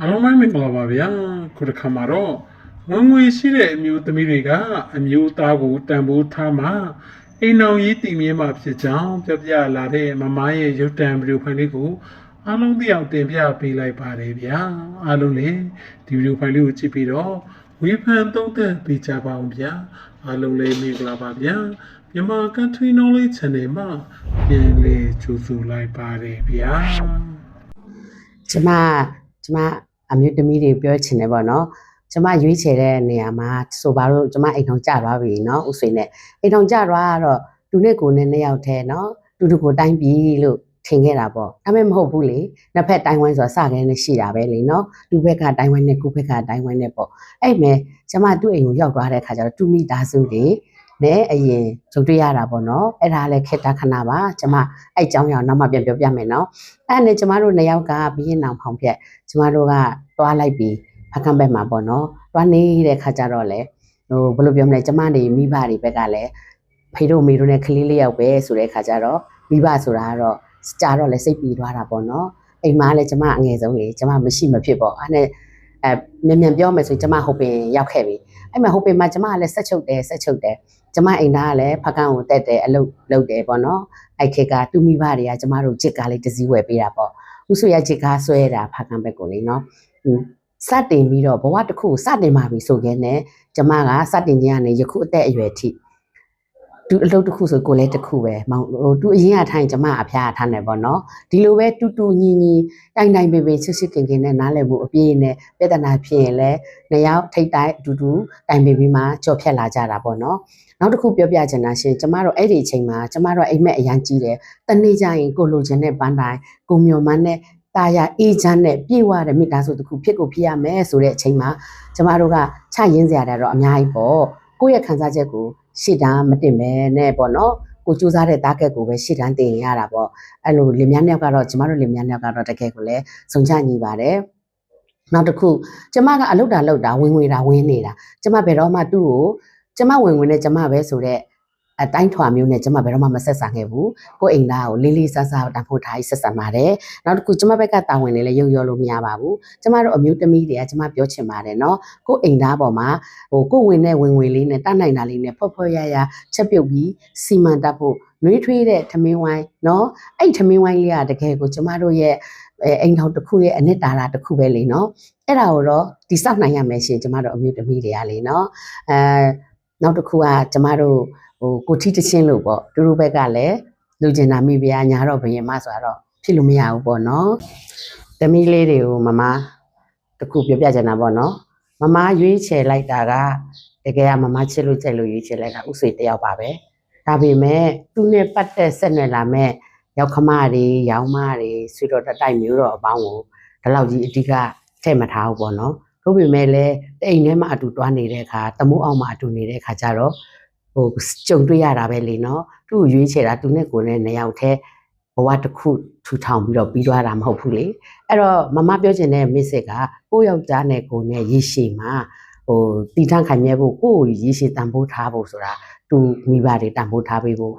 အားလုံးပဲမင်္ဂလာပါဗျာခုတစ်ခါမှာတော့ဝင်ငွေရှိတဲ့အမျိုးသမီးတွေကအမျိုးသားကိုတန်ဖိုးထားမှအိမ်အောင်ရေးတည်မြဲမှာဖြစ်ကြောင်းပြပြလာတဲ့မမရဲ့ရုပ်တံဗီဒီယိုဖိုင်လေးကိုအားလုံးသိအောင်တင်ပြပေးလိုက်ပါတယ်ဗျာအားလုံးလည်းဒီဗီဒီယိုဖိုင်လေးကိုကြည့်ပြီးတော့ဝေဖန်သုံးသပ်ပေးကြပါအောင်ဗျာအားလုံးလည်းမင်္ဂလာပါဗျာမြန်မာ Country Knowledge Channel မှာပြန်လည်ကြိုဆိုလိုက်ပါတယ်ဗျာကျမ ကျမအမျိုးသမီးတွေပြောချင်တယ်ပေါ့နော်ကျမရွေးချယ်တဲ့နေရာမှာဆိုပါတော့ကျမအိမ်ထောင်ကြသွားပြီเนาะဥဆွေနဲ့အိမ်ထောင်ကြသွားတော့သူနဲ့ကိုနဲ့နှစ်ယောက်တည်းเนาะတူတူကိုတိုင်းပြီလို့ထင်ခဲ့တာပေါ့ဒါပေမဲ့မဟုတ်ဘူးလေနှစ်ဖက်တိုင်းဝိုင်းဆိုတာစခဲနဲ့ရှိတာပဲလေเนาะသူဘက်ကတိုင်းဝိုင်းနဲ့ကိုဘက်ကတိုင်းဝိုင်းနဲ့ပေါ့အဲ့မဲ့ကျမသူ့အိမ်ကိုရောက်သွားတဲ့ခါကျတော့တူမိသားစုတွေ နဲ့အရင်ကြုံတွေ့ရတာပေါ့နော်အဲ့ဒါလည်းခေတ္တခဏပါကျမအဲ့ကြောင်းရအောင်နောက်မှပြန်ပြောပြမယ်နော်အဲ့ဒါနဲ့ကျမတို့နှစ်ယောက်ကဘီရင်နောင်ဖောင်ဖြက်ကျမတို့ကတွားလိုက်ပြီးဖကံဘက်မှာပေါ့နော်တွားနေတဲ့ခါကျတော့လေဟိုဘယ်လိုပြောမလဲကျမတွေမိဘတွေဘက်ကလည်းဖေတို့မေတို့နဲ့ကလေးလေးယောက်ပဲဆိုတဲ့ခါကျတော့မိဘဆိုတာကတော့ကြာတော့လေစိတ်ပြီးသွားတာပေါ့နော်အိမ်မှာလည်းကျမအငယ်ဆုံးလေကျမမရှိမဖြစ်ပေါ့အဲ့နဲ့ အဲမြန်မြန်ပြောမယ်ဆိုရင်ကျမဟိုပင်ရောက်ခဲ့ပြီအဲ့မှာဟိုပင်မှာကျမကလည်းဆက်ချုပ်တယ်ဆက်ချုပ်တယ်ကျမအိမ်သားကလည်းဖကံကိုတက်တယ်အလုပ်လုပ်တယ်ပေါ့နော်အဲ့ခေတ်ကသူ့မိဘတွေကကျမတို့ဂျစ်ကားလေးတစ်စည်းဝယ်ပေးတာပေါ့ဥဆွေရဂျစ်ကားဆွဲတာဖကံဘက်ကိုလေနော်ဟင်းစတင်ပြီးတော့ဘဝတစ်ခုကိုစတင်มาပြီဆိုခဲ့နဲ့ကျမကစတင်ခြင်းကနေယခုအသက်အရွယ်ထိ သူအလုပ်တစ်ခုဆိုကိုယ်လည်းတစ်ခုပဲမောင်ဟိုသူအရင်ကထိုင်ကျမအဖျားထားနေပေါ့နော်ဒီလိုပဲတူတူညီညီတိုင်တိုင်ပင်ပင်ချစ်ချစ်ခင်ခင်နဲ့နားလည်မှုအပြည့်နဲ့ပြဿနာဖြစ်ရင်လည်းနှစ်ယောက်ထိတ်တိုက်အတူတူတိုင်ပင်ပြီးမှကြော်ဖြတ်လာကြတာပေါ့နော်နောက်တစ်ခုပြောပြချင်တာရှင်ကျမတို့အဲ့ဒီအချိန်မှာကျမတို့အိမ်မက်အရန်ကြီးတယ်တနေ့ကျရင်ကိုလိုချင်တဲ့ပန်းတိုင်းကိုမျော်မှန်းတဲ့ตาရအေးချမ်းနဲ့ပြေဝတဲ့မိသားစုတစ်ခုဖြစ်ကိုဖြစ်ရမယ်ဆိုတဲ့အချိန်မှာကျမတို့ကချရင်းစရာတွေတော့အများကြီးပေါ့ကိုယ့်ရဲ့ခံစားချက်ကို ရှေ့တန်းမတင်ပဲနဲ့ပေါ့နော်ကိုစူးစမ်းတဲ့တားကက်ကိုပဲရှေ့တန်းတင်ရတာပေါ့အဲ့လိုလင်မြန်းမြောက်ကတော့ကျမတို့လင်မြန်းမြောက်ကတော့တကယ်ကိုလည်းစုံချညီပါတယ်နောက်တစ်ခုကျမကအလုတ်တာလုတ်တာဝင်ငွေတာဝင်နေတာကျမဘယ်တော့မှသူ့ကိုကျမဝင်ဝင်နဲ့ကျမပဲဆိုတော့ အတိုင်းထွာမျိုးနဲ့ကျမဘယ်တော့မှမဆက်ဆံခဲ့ဘူးကိုယ့်အိမ်သားကိုလေးလေးဆဆတန်ဖိုးထားပြီးဆက်ဆံပါတယ်နောက်တစ်ခုကျမဘက်ကတာဝန်လေးလည်းရုပ်ရောလို့မရပါဘူးကျမတို့အမျိုးသမီးတွေကကျမပြောချင်ပါတယ်နော်ကိုယ့်အိမ်သားပေါ်မှာဟိုကိုယ့်ဝင်နဲ့ဝင်ငွေလေးနဲ့တတ်နိုင်တာလေးနဲ့ဖွက်ဖွက်ရရချက်ပြုတ်ပြီးစီမံတတ်ဖို့နှွေးထွေးတဲ့ထမင်းဝိုင်းနော်အဲ့ထမင်းဝိုင်းလေးကတကယ်ကိုကျမတို့ရဲ့အဲအိမ်ထောင်တစ်ခုရဲ့အနှစ်သာရတစ်ခုပဲလေနော်အဲ့ဒါကိုတော့တိစောက်နိုင်ရမယ်ရှင်ကျမတို့အမျိုးသမီးတွေကလေနော်အဲ နောက်တစ်ခုကကျမတို့ဟိုကိုထီတချင်းလို့ပေါ့သူတို့ဘက်ကလည်းလူကျင်တာမိဖုရားညာတော့ဘယင်မဆိုတော့ဖြစ်လို့မရဘူးပေါ့နော်သမီးလေးတွေကိုမမတစ်ခုပြောပြချင်တာပေါ့နော်မမရွေးချယ်လိုက်တာကတကယ်ကမမချစ်လို့ကြိုက်လို့ရွေးချယ်လိုက်တာဥဆွေတယောက်ပါပဲဒါပေမဲ့သူနဲ့ပတ်သက်ဆက်နွယ်လာမဲ့ရောက်ခမတွေရောင်းမတွေဆွေတော်တတိုက်မျိုးတော့အပေါင်းကိုဒီလောက်ကြီးအဓိကထည့်မထားဘူးပေါ့နော် တို့ပေမဲ့လည်းတိမ်ထဲမှာအတူတွားနေတဲ့အခါတမိုးအောင်မှာအတူနေတဲ့အခါကျတော့ဟိုကြုံတွေ့ရတာပဲလေနော်သူ့ကိုရွေးချယ်တာသူနဲ့ကိုယ်နဲ့နှစ်ယောက်တည်းဘဝတစ်ခုထူထောင်ပြီးတော့ပြီးသွားတာမဟုတ်ဘူးလေအဲ့တော့မမပြောချင်တဲ့ message ကကိုယ့်ယောက်ျားနဲ့ကိုယ်နဲ့ရည်ရှိမှာဟိုတည်ထန့်ခိုင်မြဲဖို့ကိုယ့်ကိုရည်ရှိတန်ဖိုးထားဖို့ဆိုတာသူမိဘတွေတန်ဖိုးထားပေးဖို့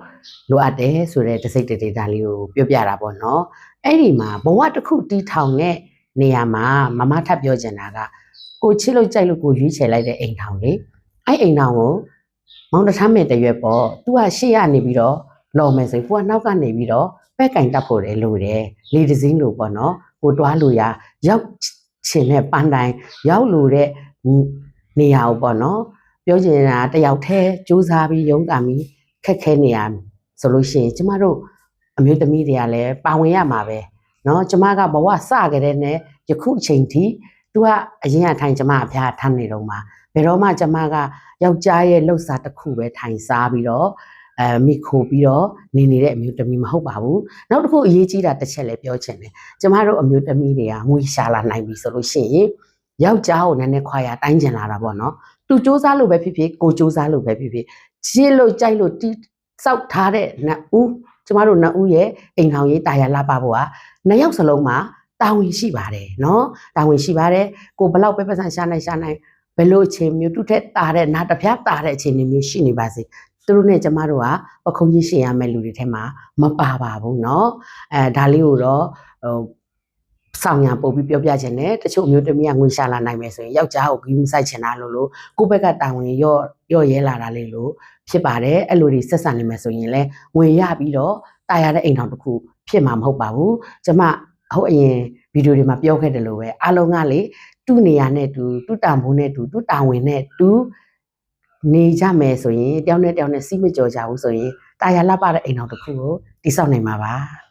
လိုအပ်တယ်ဆိုတဲ့တစိတ်တဒေတာလေးကိုပြောပြတာပေါ့နော်အဲ့ဒီမှာဘဝတစ်ခုတည်ထောင်တဲ့နေရာမှာမမထပ်ပြောချင်တာက ကိုချစ်လို့ကြိုက်လို့ကိုရွေးချယ်လိုက်တဲ့အိမ်ထောင်လေအဲ့အိမ်ထောင်ကိုမောင်တထမ်းမဲ့တရွက်ပေါ့သူကရှေ့ရနေပြီးတော့လော်မယ်ဆိုရင်ကိုကနောက်ကနေပြီးတော့ပဲ့ကင်တက်ဖို့လည်းလိုတယ်လေဒဇင်းလိုပေါ့နော်ကိုတွားလို့ရရောက်ချင်တဲ့ပန်းတိုင်းရောက်လို့တဲ့နေရာကိုပေါ့နော်ပြောချင်တာတယောက်တည်းစူးစမ်းပြီးရုန်းကန်ပြီးခက်ခဲနေရဆိုလို့ရှိရင်ကျမတို့အမျိုးသမီးတွေကလည်းပါဝင်ရမှာပဲเนาะကျမကဘဝစကြတဲ့နဲ့ယခုအချိန်ထိ သူကအရင်ကထိုင်ကျမအဖျားထမ်းနေတော့မှာဘယ်တော့မှကျမကယောက်ျားရဲ့လှုပ်ရှားတစ်ခုပဲထိုင်စားပြီးတော့အဲမိခိုပြီးတော့နေနေတဲ့အမျိုးသမီးမဟုတ်ပါဘူးနောက်တစ်ခုအရေးကြီးတာတစ်ချက်လည်းပြောချင်တယ်ကျမတို့အမျိုးသမီးတွေကငွေရှာလာနိုင်ပြီဆိုလို့ရှိရင်ယောက်ျားကိုနည်းနည်းခွာရတိုင်းကျင်လာတာပေါ့နော်သူစူးစမ်းလို့ပဲဖြစ်ဖြစ်ကိုစူးစမ်းလို့ပဲဖြစ်ဖြစ်ချစ်လို့ကြိုက်လို့တီးစောက်ထားတဲ့နတ်ဦးကျမတို့နတ်ဦးရဲ့အိမ်ထောင်ရေးတာယာလာပါဖို့ကနှစ်ယောက်စလုံးမှာ တာဝန်ရှိပါတယ်နော်တာဝန်ရှိပါတယ်ကိုဘလောက်ပဲပတ်စံရှာနိုင်ရှာနိုင်ဘယ်လိုအချိန်မျိုးသူ့ထက်တာတဲ့နာတစ်ပြားတာတဲ့အချိန်မျိုးရှိနေပါစေသူတို့နဲ့ကျမတို့ကပခုံးကြီးရှင်ရမယ့်လူတွေထဲမှာမပါပါဘူးเนาะအဲဒါလေးကိုတော့ဟို ဆောင်ရပို့ပြီးပြောပြခြင်းနဲ့တချို့အမျိုးသမီးကငွေရှာလာနိုင်မယ်ဆိုရင်ယောက်ျားကိုဂီးမဆိုင်ချင်တာလို့လို့ကိုယ့်ဘက်ကတာဝန်ရော့ရော့ရဲလာတာလေးလို့ဖြစ်ပါတယ်အဲ့လိုတွေဆက်ဆံနေမယ်ဆိုရင်လည်းငွေရပြီးတော့တာယာတဲ့အိမ်ထောင်တစ်ခုဖြစ်မှာမဟုတ်ပါဘူးကျမ ဟုတ်အရင်ဗီဒီယိုတွေမှာပြောခဲ့တယ်လို့ပဲအားလုံးကလေသူ့နေရာနဲ့သူသူ့တာမိုးနဲ့သူသူ့တာဝန်နဲ့သူနေကြမယ်ဆိုရင်တယောက်နဲ့တယောက်နဲ့စီးမကြော်ကြဘူးဆိုရင်တာယာလှပတဲ့အိမ်ထောင်တစ်ခုကိုတိဆောက်နိုင်မှာပါ